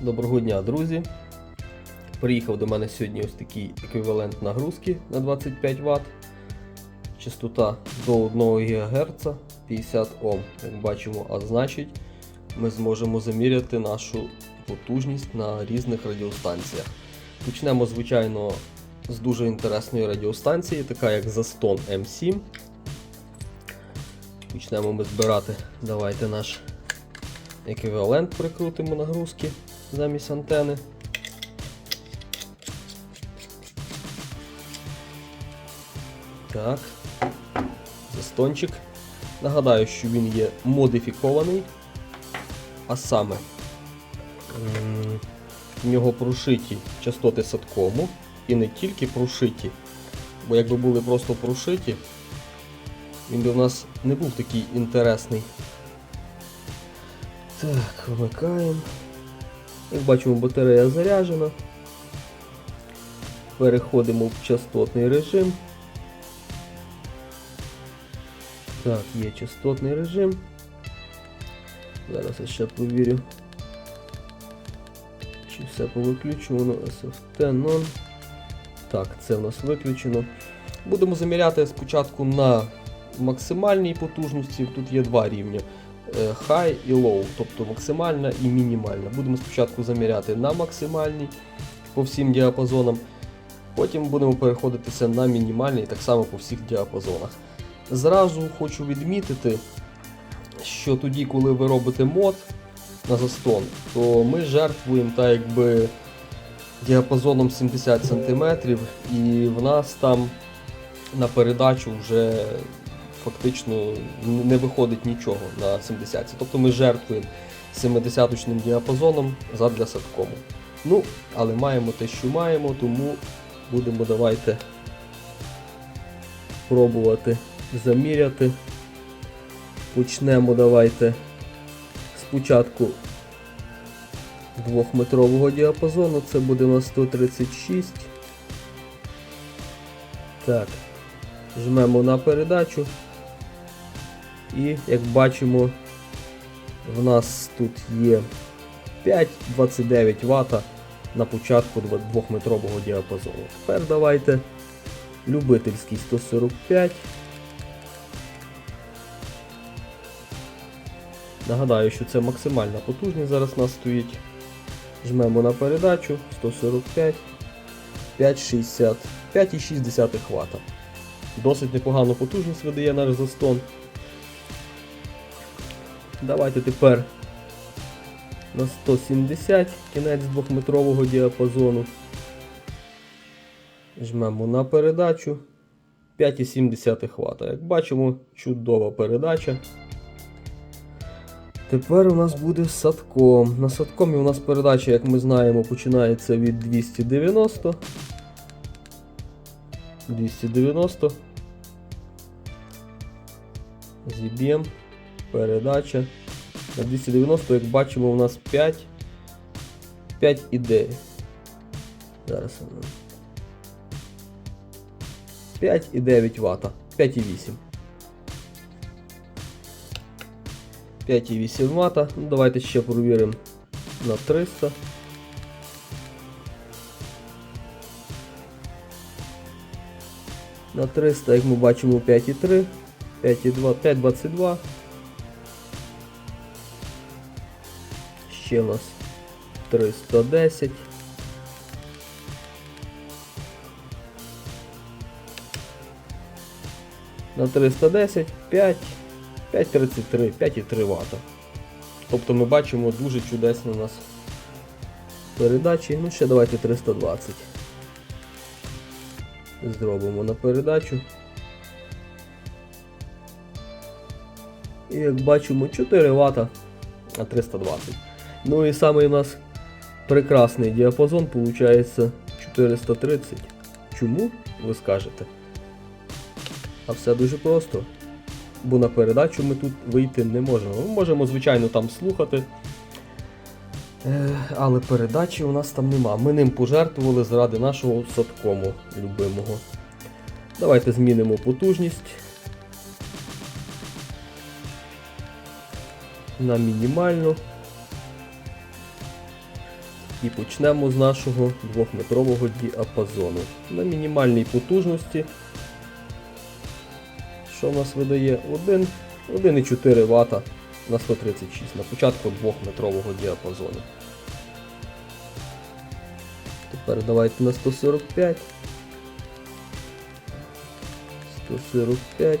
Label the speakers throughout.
Speaker 1: Доброго дня, друзі! Приїхав до мене сьогодні ось такий еквівалент нагрузки на 25 Вт. Частота до 1 ГГц 50 Ом. Як бачимо, а значить ми зможемо заміряти нашу потужність на різних радіостанціях. Почнемо, звичайно, з дуже інтересної радіостанції, така як Zaston M7. Почнемо ми збирати. Давайте наш еквівалент прикрутимо нагрузки замість антени. Так, застончик. Нагадаю, що він є модифікований, а саме в нього прошиті частоти садкому і не тільки прошиті, бо якби були просто прошиті, він би в нас не був такий інтересний. Так, вмикаємо. Як бачимо, батарея заряджена. Переходимо в частотний режим. Так, є частотний режим. Зараз я ще провірю. Чи все повиключено, SFT non. Так, це в нас виключено. Будемо заміряти спочатку на максимальній потужності. Тут є два рівні. Е, High і low, тобто максимальна і мінімальна. Будемо спочатку заміряти на максимальній по всім діапазонам. Потім будемо переходитися на мінімальний так само по всіх діапазонах. Зразу хочу відмітити, що тоді, коли ви робите мод на застон, то ми жертвуємо так якби діапазоном 70 см, і в нас там на передачу вже фактично не виходить нічого на 70. Тобто ми жертвуємо 70-точним діапазоном задля садкому. Ну, але маємо те, що маємо, тому будемо давайте пробувати заміряти. Почнемо давайте спочатку двохметрового діапазону, це буде на 136. Так, жмемо на передачу. І як бачимо, в нас тут є 5,29 Вт на початку 2-метрового діапазону. Тепер давайте любительський 145. Нагадаю, що це максимальна потужність зараз у нас стоїть. Жмемо на передачу 145, 5,60, 5,6 Вт. Досить непогану потужність видає наш застон. Давайте тепер на 170 кінець 2-метрового діапазону. Жмемо на передачу 5,7 Вт. Як бачимо, чудова передача. Тепер у нас буде садком. На садкомі у нас передача, як ми знаємо, починається від 290. 290. Зіб'ємо. Передача. На 290, як бачимо, у нас 5. 5,9. Зараз. 5,9 Вт. 5,8. 5,8 Вт. Ну, давайте ще провіримо на 300. На 300, як ми бачимо, 5,3, 5,2, 5,22. Ще у нас 310. На 310, 5, 5,33, 5,3 Вт. Тобто ми бачимо дуже чудесні у нас передачі. Ну ще давайте 320. Зробимо на передачу. І як бачимо 4 Вт на 320. Ну і самий у нас прекрасний діапазон виходить 430. Чому? Ви скажете? А все дуже просто. Бо на передачу ми тут вийти не можемо. Ми можемо, звичайно, там слухати. Е, але передачі у нас там нема. Ми ним пожертвували заради нашого садкому любимого. Давайте змінимо потужність. На мінімальну. І почнемо з нашого 2-метрового діапазону. На мінімальній потужності. Що в нас видає? 1,4 Вт на 136 на початку 2-метрового діапазону. Тепер давайте на 145. 145.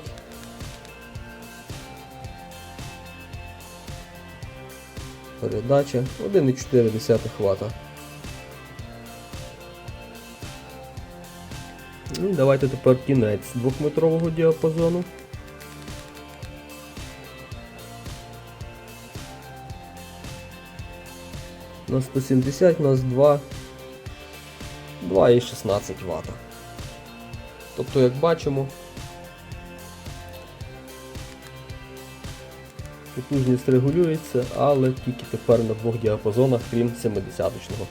Speaker 1: Передача 1,4 Вт. Ну, і давайте тепер кінець двохметрового діапазону. На 170 у нас 2 2,16 Вт. Тобто, як бачимо, Потужність регулюється, але тільки тепер на двох діапазонах, крім 70-го.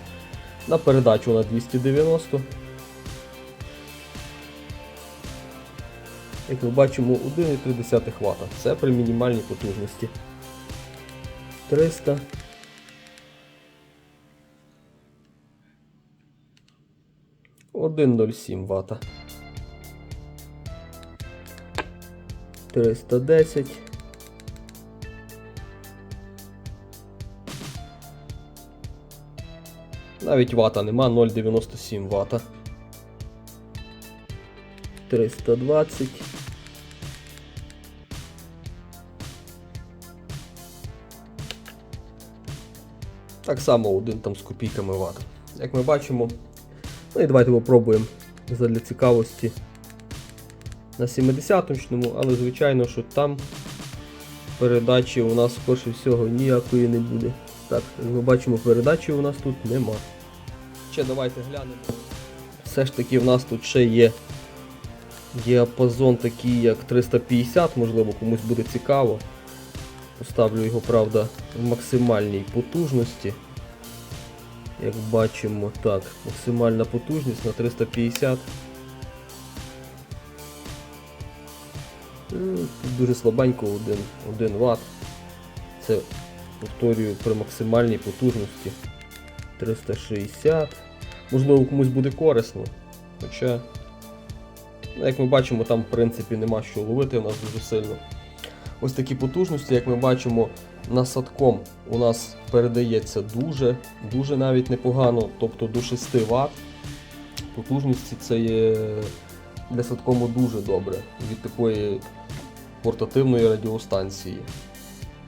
Speaker 1: На передачу на 290. Як ми бачимо, 1,3 Вт. Це при мінімальній потужності. 300. 1,07 Вт. 310. Навіть вата нема 0,97 вата. 320. Так само один там з копійками вата. Як ми бачимо, ну і давайте попробуємо задля цікавості на 70-чному, але звичайно, що там передачі у нас скорше всього ніякої не буде. Так, ми бачимо, передачі у нас тут нема. Ще давайте глянемо. Все ж таки в нас тут ще є діапазон такий як 350, можливо комусь буде цікаво. Поставлю його, правда, в максимальній потужності. Як бачимо, так, максимальна потужність на 350. Тут дуже слабенько 1, 1 Вт. Це, повторюю, при максимальній потужності 360. Можливо, комусь буде корисно. Хоча, ну, як ми бачимо, там в принципі нема що ловити у нас дуже сильно. Ось такі потужності, як ми бачимо, насадком у нас передається дуже, дуже навіть непогано, тобто до 6 Вт. Потужності це є для садкому дуже добре від такої портативної радіостанції.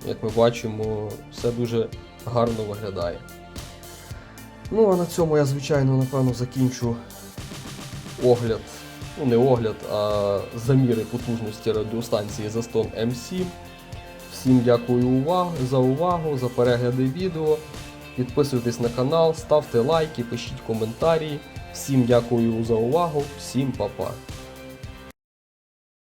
Speaker 1: Як ми бачимо, все дуже гарно виглядає. Ну а на цьому я, звичайно, напевно, закінчу огляд, ну не огляд, а заміри потужності радіостанції Zaston M7. Всім дякую за увагу, за перегляди відео. Підписуйтесь на канал, ставте лайки, пишіть коментарі. Всім дякую за увагу, всім па-па.